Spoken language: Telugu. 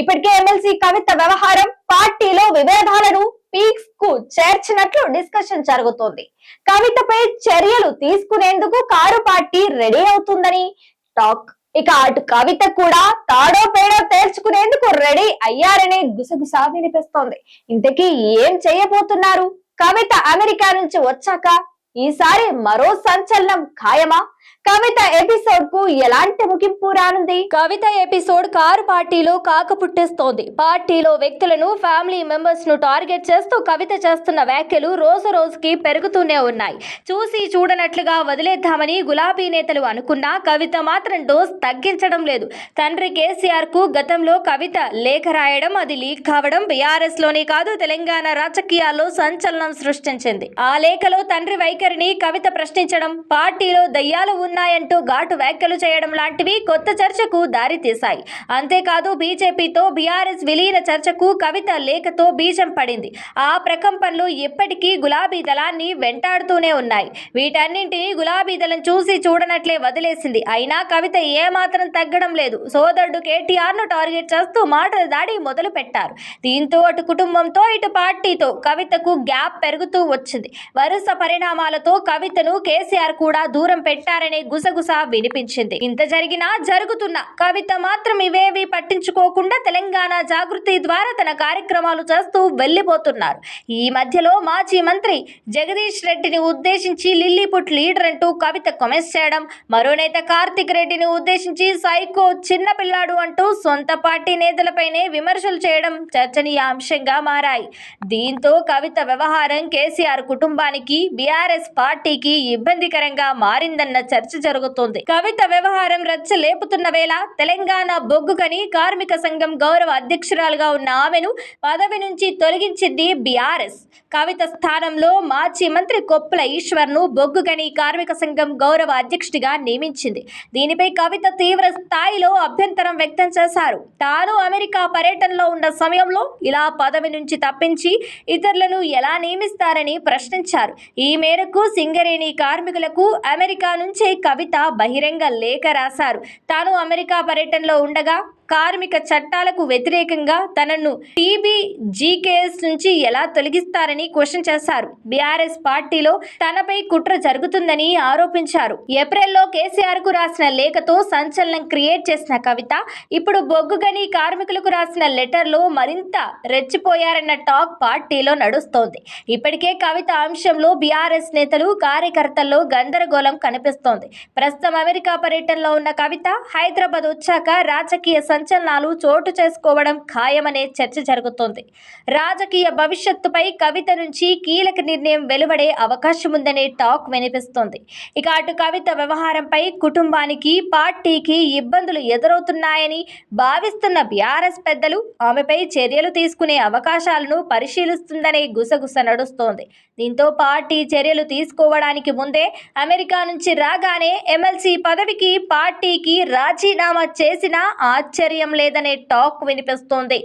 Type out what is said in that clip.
ఇప్పటికే ఎమ్మెల్సీ కవిత వ్యవహారం పార్టీలో విభేదాలను పీక్స్కు చేర్చినట్లు డిస్కషన్ జరుగుతోంది. కవితపై చర్యలు తీసుకునేందుకు కారు పార్టీ రెడీ అవుతుందని టాక్. ఇక అటు కవిత కూడా తాడో పేడో తేల్చుకునేందుకు రెడీ అయ్యారనే గుసగుస వినిపిస్తోంది. ఇంతకీ ఏం చేయబోతున్నారు? కవిత అమెరికా నుంచి వచ్చాక ఈసారి మరో సంచలనం ఖాయమా? కవిత ఎపిసోడ్కు ఎలాంటి ముగింపు రానుంది? కవిత ఎపిసోడ్ కారు పార్టీలో కాక పుట్టిస్తోంది. పార్టీలో వ్యక్తులను ఫ్యామిలీ మెంబర్స్ను టార్గెట్ చేస్తూ కవిత చేస్తున్న వ్యాఖ్యలు రోజు రోజుకి పెరుగుతూనే ఉన్నాయి. చూసి చూడనట్లుగా వదిలేద్దామని గులాబీ నేతలు అనుకున్నా కవిత మాత్రం డోస్ తగ్గించడం లేదు. తండ్రి కేసీఆర్కు గతంలో కవిత లేఖ రాయడం అది లీక్ కావడం బీఆర్ఎస్లోనే కాదు తెలంగాణ రాజకీయాల్లో సంచలనం సృష్టించింది. ఆ లేఖలో తండ్రి వైఖరిని కవిత ప్రశ్నించడం పార్టీలో దయ్యాలు ఉన్నాయంటూ ఘాటు వ్యాఖ్యలు చేయడం లాంటివి కొత్త చర్చకు దారితీశాయి. అంతేకాదు బీజేపీతో బీఆర్ఎస్ విలీన చర్చకు కవిత లేఖతో బీజం పడింది. ఆ ప్రకంపనలు ఇప్పటికీ గులాబీ దళాన్ని వెంటాడుతూనే ఉన్నాయి. వీటన్నింటినీ గులాబీ దళం చూసి చూడనట్లే వదిలేసింది. అయినా కవిత ఏమాత్రం తగ్గడం లేదు. సోదరుడు కేటీఆర్ను టార్గెట్ చేస్తూ మాటల దాడి మొదలు పెట్టారు దీంతో అటు కుటుంబంతో ఇటు పార్టీతో కవితకు గ్యాప్ పెరుగుతూ వచ్చింది. వరుస పరిణామాలతో కవితను కేసీఆర్ కూడా దూరం పెట్టారు చేస్తున్నారనే గుసగుస వినిపించింది. ఇంత జరిగినా జరుగుతున్న కవిత మాత్రం ఇవేవి పట్టించుకోకుండా తెలంగాణ జాగృతి ద్వారా తన కార్యక్రమాలు చేస్తూ వెళ్ళిపోతున్నారు ఈ మధ్యలో మాజీ మంత్రి జగదీష్ రెడ్డిని ఉద్దేశించి లిల్లీపుట్ లీడర్ అంటూ కవిత కామెంట్స్ చేయడం మరో నేత కార్తిక్ రెడ్డిని ఉద్దేశించి సైకో చిన్న పిల్లాడు అంటూ సొంత పార్టీ నేతలపైనే విమర్శలు చేయడం చర్చనీయాంశంగా మారాయి. దీంతో కవిత వ్యవహారం కేసీఆర్ కుటుంబానికి బీఆర్ఎస్ పార్టీకి ఇబ్బందికరంగా మారిందన్న చర్చ జరుగుతోంది. కవిత వ్యవహారం రచ్చ లేపుతున్న వేళ తెలంగాణ బొగ్గుకని కార్మిక సంఘం గౌరవ అధ్యక్షురాలుగా ఉన్న ఆమెను పదవి నుంచి తొలగించింది బీఆర్ఎస్. కవిత స్థానంలో మాజీ మంత్రి కొప్పుల ఈశ్వర్ను బొగ్గుగని కార్మిక సంఘం గౌరవ అధ్యక్షుడిగా నియమించింది. దీనిపై కవిత తీవ్ర స్థాయిలో అభ్యంతరం వ్యక్తం చేశారు. తాను అమెరికా పర్యటనలో ఉన్న సమయంలో ఇలా పదవి నుంచి తప్పించి ఇతరులను ఎలా నియమిస్తారని ప్రశ్నించారు. ఈ మేరకు సింగరేణి కార్మికులకు అమెరికా నుంచి కవిత బహిరంగ లేఖ రాశారు. తాను అమెరికా పర్యటనలో ఉండగా కార్మిక చట్టాలకు వ్యతిరేకంగా తనను టీబీ జీకేఎస్ నుంచి ఎలా తొలగిస్తారని క్వశ్చన్ చేశారు. బీఆర్ఎస్ పార్టీలో తనపై కుట్ర జరుగుతుందని ఆరోపించారు. ఏప్రిల్లో కేసీఆర్కు రాసిన లేఖతో సంచలనం క్రియేట్ చేసిన కవిత ఇప్పుడు బొగ్గుగని కార్మికులకు రాసిన లెటర్లో మరింత రెచ్చిపోయారన్న టాక్ పార్టీలో నడుస్తోంది. ఇప్పటికే కవిత అంశంలో బీఆర్ఎస్ నేతలు కార్యకర్తల్లో గందరగోళం కనిపిస్తోంది. ప్రస్తుతం అమెరికా పర్యటనలో ఉన్న కవిత హైదరాబాద్ వచ్చాక రాజకీయ సంచలనాలు చోటు చేసుకోవడం ఖాయమనే చర్చ జరుగుతోంది. రాజకీయ భవిష్యత్తుపై కవిత నుంచి కీలక నిర్ణయం వెలువడే అవకాశం ఉందనే టాక్ వినిపిస్తోంది. ఇక అటు కవిత వ్యవహారంపై కుటుంబానికి పార్టీకి ఇబ్బందులు ఎదురవుతున్నాయని భావిస్తున్న బీఆర్ఎస్ పెద్దలు ఆమెపై చర్యలు తీసుకునే అవకాశాలను పరిశీలిస్తుందనే గుసగుస నడుస్తోంది. దీంతో పార్టీ చర్యలు తీసుకోవడానికి ముందే అమెరికా నుంచి రాగానే ఎమ్మెల్సీ పదవికి పార్టీకి రాజీనామా చేసిన చేసినా ఆశ్చర్యం లేదనే టాక్ వినిపిస్తోంది.